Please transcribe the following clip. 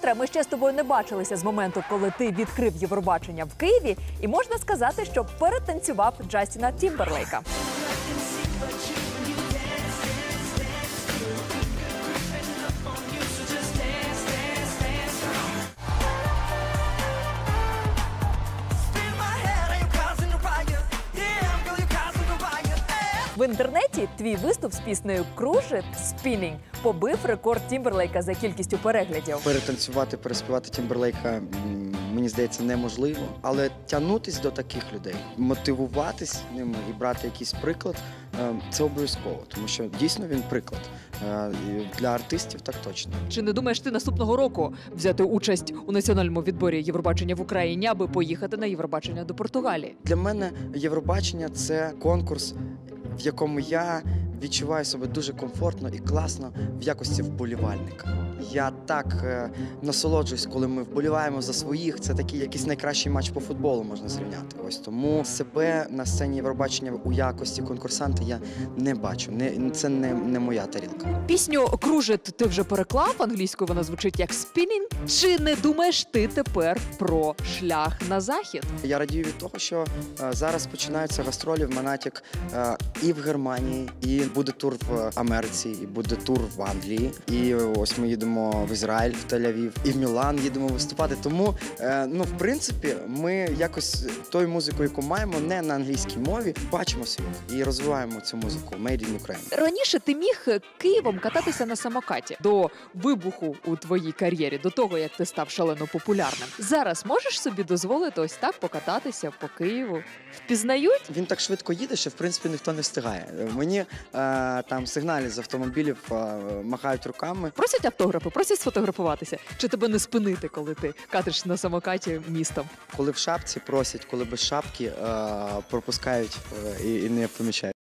Вкотре ми ще з тобою не бачилися з моменту, коли ти відкрив Євробачення в Києві, і можна сказати, що перетанцював Джастіна Тімберлейка. В інтернеті твій виступ з піснею Кружит Спінінг побив рекорд Тімберлейка за кількістю переглядів. Перетанцювати, переспівати Тімберлейка, мені здається, неможливо. Але тягнутись до таких людей, мотивуватись ними і брати якийсь приклад е, це обов'язково, тому що дійсно він приклад. Е, Для артистів так точно. Чи не думаєш ти наступного року взяти участь у національному відборі Євробачення в Україні, аби поїхати на Євробачення до Португалії? Для мене Євробачення це конкурс, в якому я відчуваю себе дуже комфортно і класно в якості вболівальника. Я так е, насолоджуюсь, коли ми вболіваємо за своїх. Це такий якийсь найкращий матч по футболу можна зрівняти. Ось тому себе на сцені Євробачення у якості конкурсанта я не бачу. Не це не, не моя тарілка. Пісню Кружит ти вже переклав англійською. Вона звучить як спінінг. Чи не думаєш ти тепер про шлях на захід? Я радію від того, що е, зараз починаються гастролі в Манатік е, і в Германії, і буде тур в Америці, і буде тур в Англії. І ось ми їдемо в Ізраїль, в Тель-Авів, і в Мілан їдемо виступати. Тому, е, ну, в принципі, ми якось тою музикою, яку маємо, не на англійській мові, бачимо світ і розвиваємо цю музику Made in Ukraine. Раніше ти міг Києвом кататися на самокаті до вибуху у твоїй кар'єрі, до того як ти став шалено популярним. Зараз можеш собі дозволити ось так покататися по Києву. Впізнають? Він так швидко їде, що в принципі ніхто не встигає. Мені е, там сигналі з автомобілів е, махають руками. Просять автографи, просять сфотографуватися. Чи тебе не спинити, коли ти катиш на самокаті містом? Коли в шапці просять, коли без шапки е, пропускають е, і не помічають.